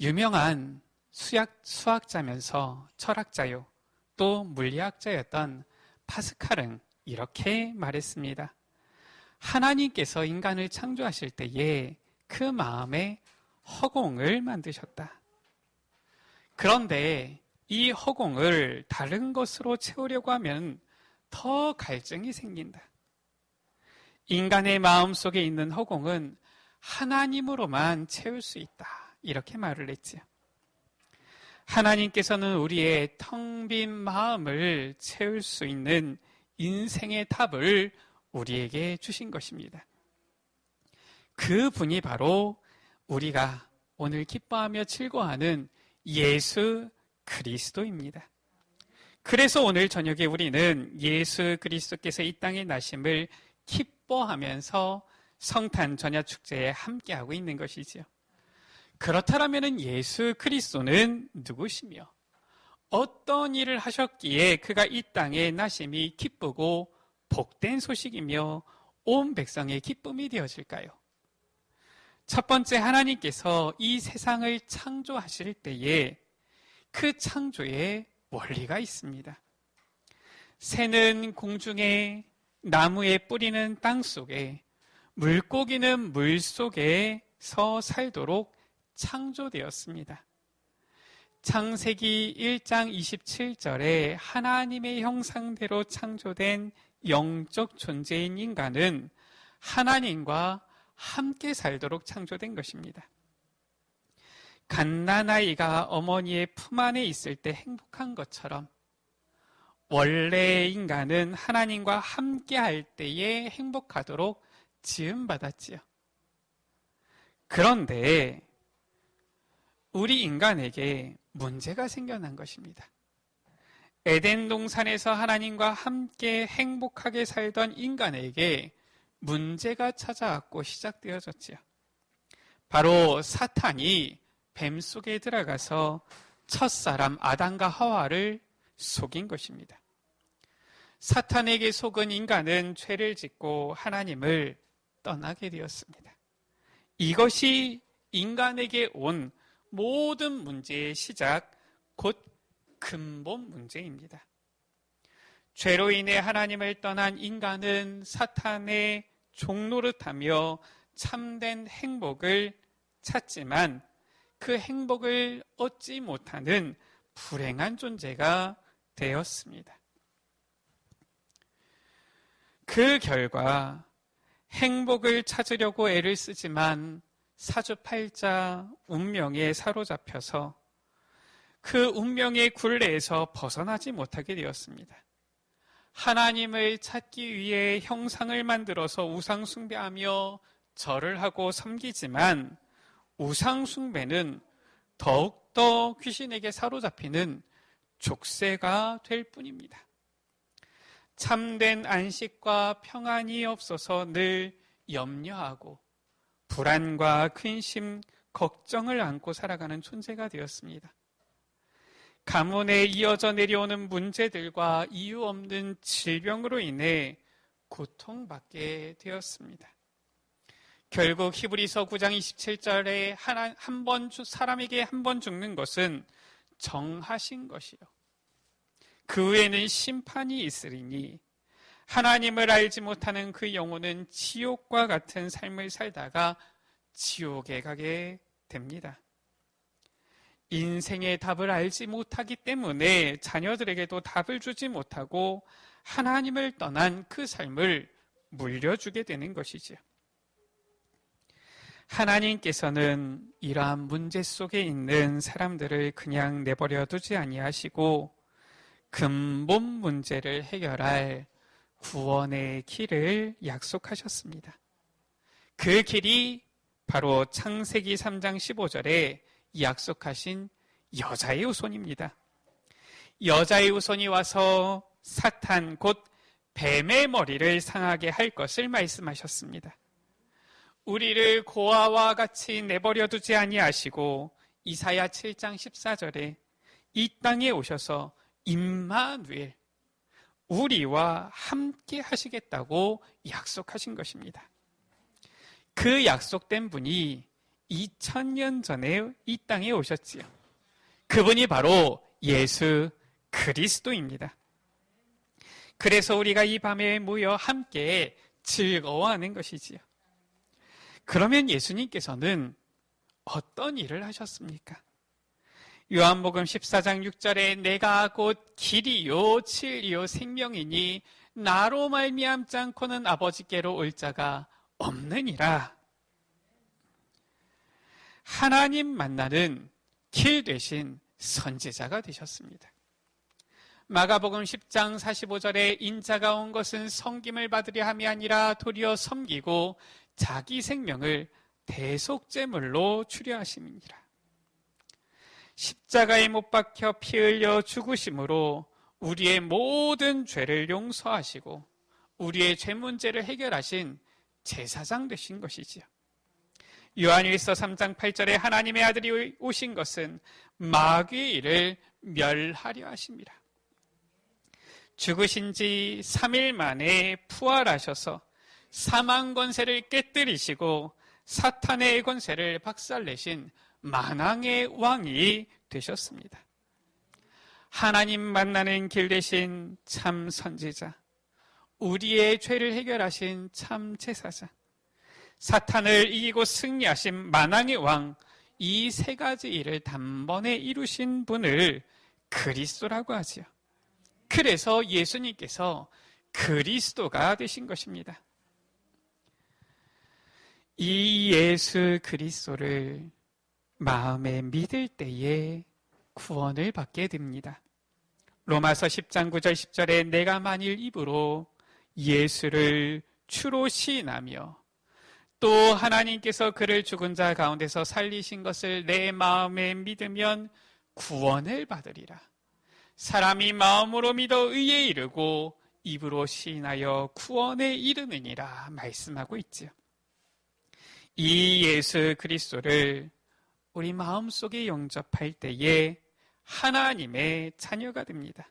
유명한 수학, 수학자면서 철학자요, 또 물리학자였던 파스칼은 이렇게 말했습니다. 하나님께서 인간을 창조하실 때에 그 마음에 허공을 만드셨다. 그런데 이 허공을 다른 것으로 채우려고 하면 더 갈증이 생긴다. 인간의 마음 속에 있는 허공은 하나님으로만 채울 수 있다. 이렇게 말을 했지요. 하나님께서는 우리의 텅 빈 마음을 채울 수 있는 인생의 답을 우리에게 주신 것입니다. 그 분이 바로 우리가 오늘 기뻐하며 즐거워하는 예수 그리스도입니다. 그래서 오늘 저녁에 우리는 예수 그리스도께서 이 땅에 나심을 기뻐하면서 성탄 전야 축제에 함께하고 있는 것이지요. 그렇다면 예수 그리스도는 누구시며 어떤 일을 하셨기에 그가 이 땅에 나심이 기쁘고 복된 소식이며 온 백성의 기쁨이 되어질까요? 첫 번째 하나님께서 이 세상을 창조하실 때에 그 창조에 원리가 있습니다. 새는 공중에 나무에 뿌리는 땅 속에 물고기는 물 속에서 살도록 창조되었습니다. 창세기 1장 27절에 하나님의 형상대로 창조된 영적 존재인 인간은 하나님과 함께 살도록 창조된 것입니다. 갓난아이가 어머니의 품 안에 있을 때 행복한 것처럼 원래 인간은 하나님과 함께 할 때에 행복하도록 지음받았지요. 그런데 우리 인간에게 문제가 생겨난 것입니다. 에덴 동산에서 하나님과 함께 행복하게 살던 인간에게 문제가 찾아왔고 시작되어졌지요. 바로 사탄이 뱀 속에 들어가서 첫사람 아담과 하와를 속인 것입니다. 사탄에게 속은 인간은 죄를 짓고 하나님을 떠나게 되었습니다. 이것이 인간에게 온 모든 문제의 시작, 곧 근본 문제입니다. 죄로 인해 하나님을 떠난 인간은 사탄의 종노릇하며 참된 행복을 찾지만 그 행복을 얻지 못하는 불행한 존재가 되었습니다. 그 결과 행복을 찾으려고 애를 쓰지만 사주팔자 운명에 사로잡혀서 그 운명의 굴레에서 벗어나지 못하게 되었습니다. 하나님을 찾기 위해 형상을 만들어서 우상숭배하며 절을 하고 섬기지만 우상숭배는 더욱더 귀신에게 사로잡히는 족쇄가 될 뿐입니다. 참된 안식과 평안이 없어서 늘 염려하고 불안과 근심, 걱정을 안고 살아가는 존재가 되었습니다. 가문에 이어져 내려오는 문제들과 이유 없는 질병으로 인해 고통받게 되었습니다. 결국 히브리서 9장 27절에 한번 사람에게 한 번 죽는 것은 정하신 것이요. 그 후에는 심판이 있으리니 하나님을 알지 못하는 그 영혼은 지옥과 같은 삶을 살다가 지옥에 가게 됩니다. 인생의 답을 알지 못하기 때문에 자녀들에게도 답을 주지 못하고 하나님을 떠난 그 삶을 물려주게 되는 것이지요. 하나님께서는 이러한 문제 속에 있는 사람들을 그냥 내버려 두지 아니하시고 근본 문제를 해결할 구원의 길을 약속하셨습니다. 그 길이 바로 창세기 3장 15절에 약속하신 여자의 후손입니다. 여자의 후손이 와서 사탄 곧 뱀의 머리를 상하게 할 것을 말씀하셨습니다. 우리를 고아와 같이 내버려 두지 아니하시고 이사야 7장 14절에 이 땅에 오셔서 임마누엘 우리와 함께 하시겠다고 약속하신 것입니다. 그 약속된 분이 2000년 전에 이 땅에 오셨지요. 그분이 바로 예수 그리스도입니다. 그래서 우리가 이 밤에 모여 함께 즐거워하는 것이지요. 그러면 예수님께서는 어떤 일을 하셨습니까? 요한복음 14장 6절에 내가 곧 길이요 진리요 생명이니 나로 말미암지 않고는 아버지께로 올 자가 없느니라. 하나님 만나는 길 되신 선지자가 되셨습니다. 마가복음 10장 45절에 인자가 온 것은 성김을 받으려 함이 아니라 도리어 섬기고 자기 생명을 대속제물로 추려하심이니라. 십자가에 못 박혀 피 흘려 죽으심으로 우리의 모든 죄를 용서하시고 우리의 죄 문제를 해결하신 제사장 되신 것이지요. 요한일서 3장 8절에 하나님의 아들이 오신 것은 마귀의 멸하려 하십니다. 죽으신 지 3일 만에 부활하셔서 사망 권세를 깨뜨리시고 사탄의 권세를 박살내신 만왕의 왕이 되셨습니다. 하나님 만나는 길 대신 참 선지자, 우리의 죄를 해결하신 참 제사자, 사탄을 이기고 승리하신 만왕의 왕, 이 세 가지 일을 단번에 이루신 분을 그리스도라고 하지요. 그래서 예수님께서 그리스도가 되신 것입니다. 이 예수 그리스도를 마음에 믿을 때에 구원을 받게 됩니다. 로마서 10장 9절 10절에 내가 만일 입으로 예수를 주로 시인하며 또 하나님께서 그를 죽은 자 가운데서 살리신 것을 내 마음에 믿으면 구원을 받으리라. 사람이 마음으로 믿어 의에 이르고 입으로 시인하여 구원에 이르느니라 말씀하고 있지요. 이 예수 그리스도를 우리 마음속에 영접할 때에 하나님의 자녀가 됩니다.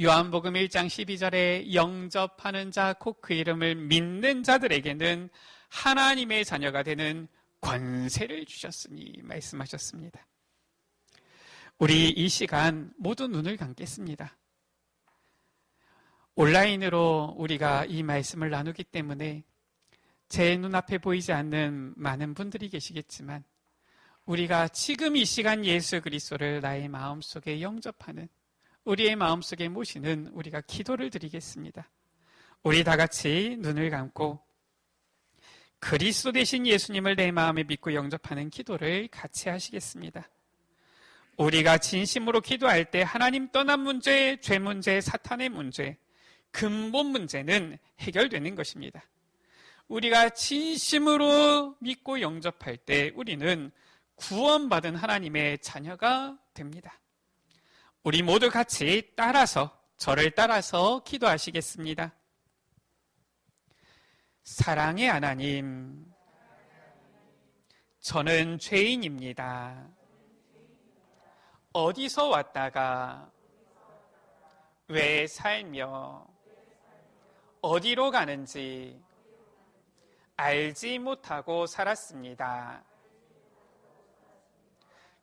요한복음 1장 12절에 영접하는 자, 곧 그 이름을 믿는 자들에게는 하나님의 자녀가 되는 권세를 주셨으니 말씀하셨습니다. 우리 이 시간 모두 눈을 감겠습니다. 온라인으로 우리가 이 말씀을 나누기 때문에 제 눈앞에 보이지 않는 많은 분들이 계시겠지만 우리가 지금 이 시간 예수 그리스도를 나의 마음속에 영접하는 우리의 마음속에 모시는 우리가 기도를 드리겠습니다. 우리 다 같이 눈을 감고 그리스도 대신 예수님을 내 마음에 믿고 영접하는 기도를 같이 하시겠습니다. 우리가 진심으로 기도할 때 하나님 떠난 문제, 죄 문제, 사탄의 문제, 근본 문제는 해결되는 것입니다. 우리가 진심으로 믿고 영접할 때 우리는 구원받은 하나님의 자녀가 됩니다. 우리 모두 같이 따라서, 저를 따라서 기도하시겠습니다. 사랑의 하나님, 저는 죄인입니다. 어디서 왔다가 왜 살며 어디로 가는지 알지 못하고 살았습니다.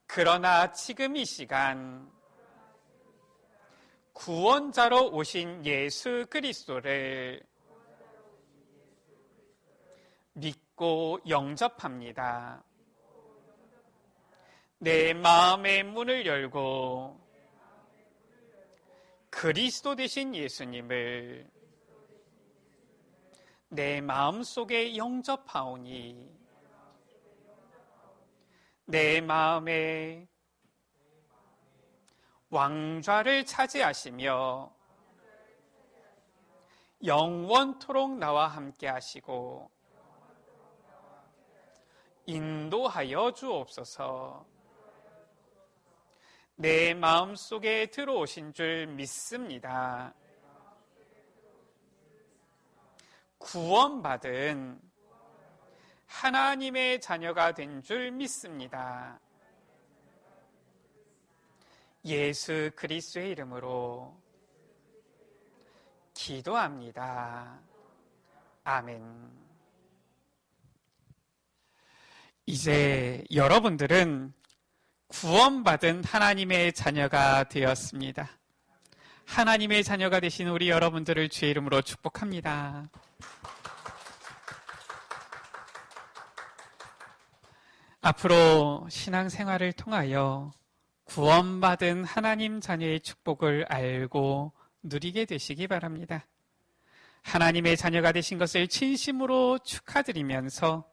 그러나 지금 이 시간 구원자로 오신 예수 그리스도를 믿고 영접합니다. 내 마음의 문을 열고 그리스도 되신 예수님을 내 마음 속에 영접하오니 내 마음에 왕좌를 차지하시며 영원토록 나와 함께 하시고 인도하여 주옵소서. 내 마음 속에 들어오신 줄 믿습니다. 구원받은 하나님의 자녀가 된 줄 믿습니다. 예수 그리스도의 이름으로 기도합니다. 아멘. 이제 여러분들은 구원받은 하나님의 자녀가 되었습니다. 하나님의 자녀가 되신 우리 여러분들을 주의 이름으로 축복합니다. 앞으로 신앙생활을 통하여 구원받은 하나님 자녀의 축복을 알고 누리게 되시기 바랍니다. 하나님의 자녀가 되신 것을 진심으로 축하드리면서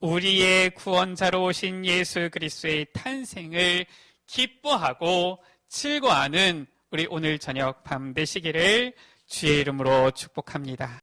우리의 구원자로 오신 예수 그리스도의 탄생을 기뻐하고 즐거워하는 우리 오늘 저녁 밤 되시기를 주의 이름으로 축복합니다.